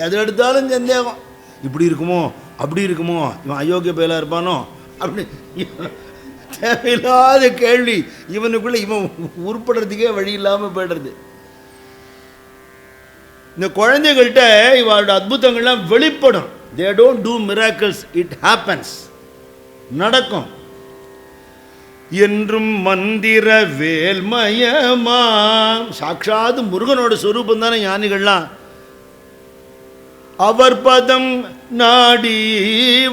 எது எடுத்தாலும் சந்தேகம். இப்படி இருக்குமோ அப்படி இருக்குமோ இவன் அயோக்கிய பயிலாக இருப்பானோ? அப்படி. தேவையில்லாத கேள்வி. இவனுக்குள்ள இவன் உருப்படுறதுக்கே வழி இல்லாமல் போய்டுறது. இந்த குழந்தைகள்கிட்ட இவளோட அற்புதங்கள்லாம் வெளிப்படும். They don't do miracles it happens நடக்கும். என்றும் மந்திர வேல்மயமாம் சாட்சாத் முருகனோட சொரூபம் தானே ஞானிகள்லாம். அவர் பதம் நாடி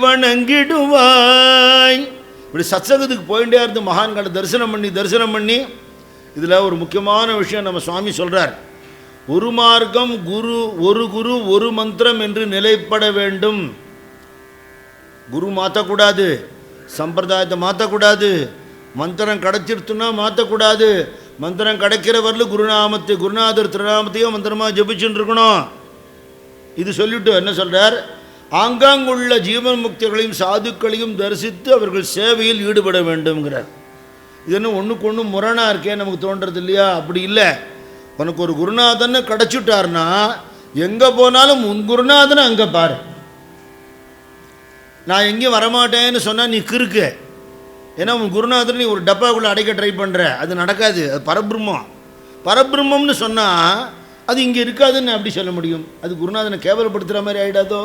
வணங்கிடுவாய். இப்படி சத்சங்கத்துக்கு போயிட்டே இருந்து மகான்களை தரிசனம் பண்ணி தரிசனம் பண்ணி இதில் ஒரு முக்கியமான விஷயம் நம்ம சுவாமி சொல்கிறார் ஒரு மார்க்கம் குரு ஒரு குரு ஒரு மந்திரம் என்று நிலைப்பட வேண்டும். குரு மாற்றக்கூடாது சம்பிரதாயத்தை மாற்றக்கூடாது மந்திரம் கிடச்சிருத்துன்னா மாற்றக்கூடாது மந்திரம் கிடைக்கிற வரலும் குருநாமத்தை குருநாதர் திருநாமத்தையும் மந்திரமாக ஜபிச்சுட்டு இருக்கணும். இது சொல்லிட்டு என்ன சொல்கிறார் ஆங்காங்குள்ள ஜீவன் முக்திகளையும் சாதுக்களையும் தரிசித்து அவர்கள் சேவையில் ஈடுபட வேண்டும்ங்கிறார். இது என்ன ஒன்றுக்கு ஒன்று முரணாக இருக்கே நமக்கு தோன்றது இல்லையா? அப்படி இல்லை. உனக்கு ஒரு குருநாதன்னு கிடச்சிட்டாருன்னா எங்கே போனாலும் உன் குருநாதனை அங்கே பாரு. நான் எங்கேயும் வரமாட்டேன்னு சொன்னால் நீ கிறுக்கு. ஏன்னா உன் குருநாதன் நீ ஒரு டப்பாக்குள்ளே அடைக்க ட்ரை பண்ணுற அது நடக்காது. அது பரபிரம்மம். பரபிரம்மம்னு சொன்னால் அது இங்கே இருக்காதுன்னு அப்படி சொல்ல முடியும்? அது குருநாதனை கேவலப்படுத்துகிற மாதிரி ஆகிடாதோ